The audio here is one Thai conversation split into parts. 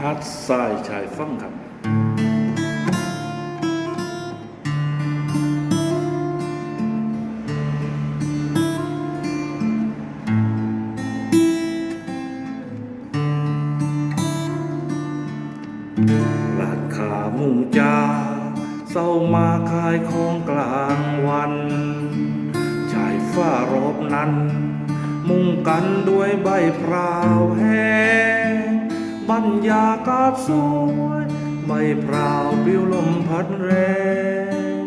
ฮาร์ดทรายชายฟั่งครับร้านขามุงจาเศร้ามาขายของกลางวันชายฝ้ารอบนั้น มุงกันด้วยใบพราวแห้ง บรรยากาศสวยใบพราวปลิวลมพัดแรง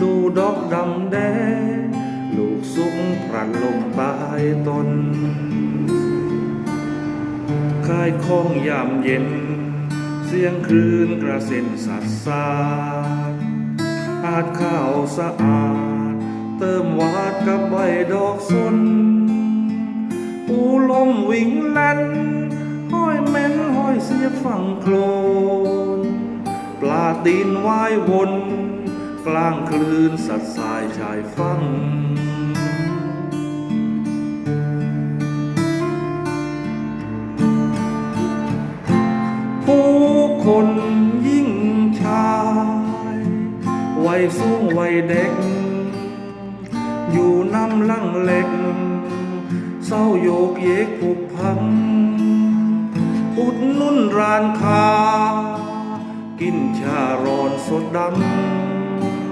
ดูดอกดำแดง ลูกสุกพรันลงใต้ต้นคายของยามเย็น เสียงคลื่นกระเซ็นสัดสานอาดข้าวสะอาด เติมวาดกับใบดอกสนปูลมวิ่งแล่น ฝั่งโคลน ปลาตีนว่ายวน กลางคลื่นสัดสายชายฟังผู้คนยิ่งชายวัยสูงวัยเด็ก อยู่น้ำลังเล็ก เศร้าโยกเยกผูกพัง อุดนุ่นร้านค้า กินชาร้อนสดด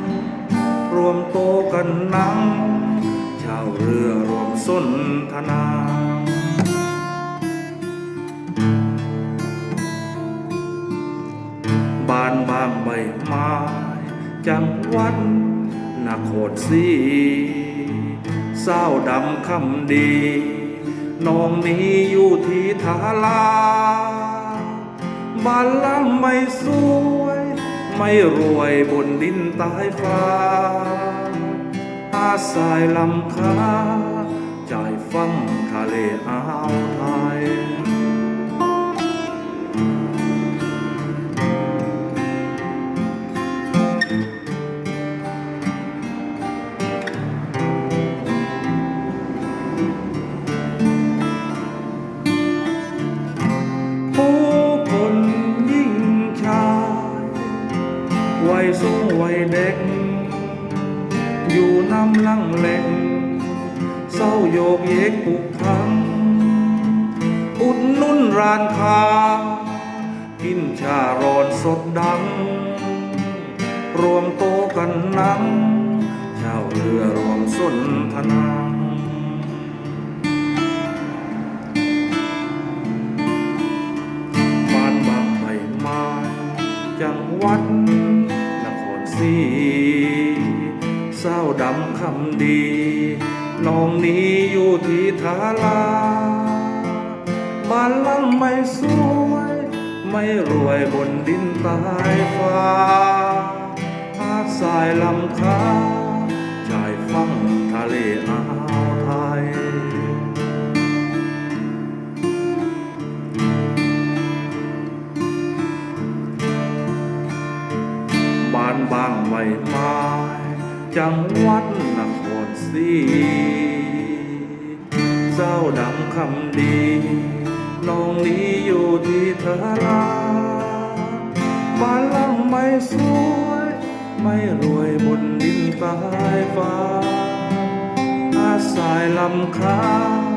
ำรวมโตะกันนั่งชาวเรือรวมสนทนาบ้านบางใบไม้จังหวัดนครศรีเศร้าดำคำดี น้องนี้อยู่ที่ทาลาบ้านลังไม่สวย ไม่รวยบนดินใต้ฟ้า อาสายลำคาจ่ายฟังทะเลอ่าวไทย วัยสูงวัยเด็ก อยู่น้ำลังเล็กเศร้าโยกเยกปุกพัง อุดนุ่นร้านค้า กินชาร้อนสดดัง รวมโตะกันนั่งชาวเรือรวมสนทนาบานบางใบไม้จังหวัดีเศร้าดำคำดี น้องนี้อยู่ที่ทาลาบ้านหลังไม่สวย ไม่รวยบนดินตายฟ้าหาดทรายลำคาชายฝั่งทะเลานบางใบไม้จังหวัดนครศรีเจ้าดำคำดี น้องนี้อยู่ที่ทาราบ้านหลังไม่สวย ไม่รวยบนดินใต้ฟ้าอาสายลำคาได้ฟัง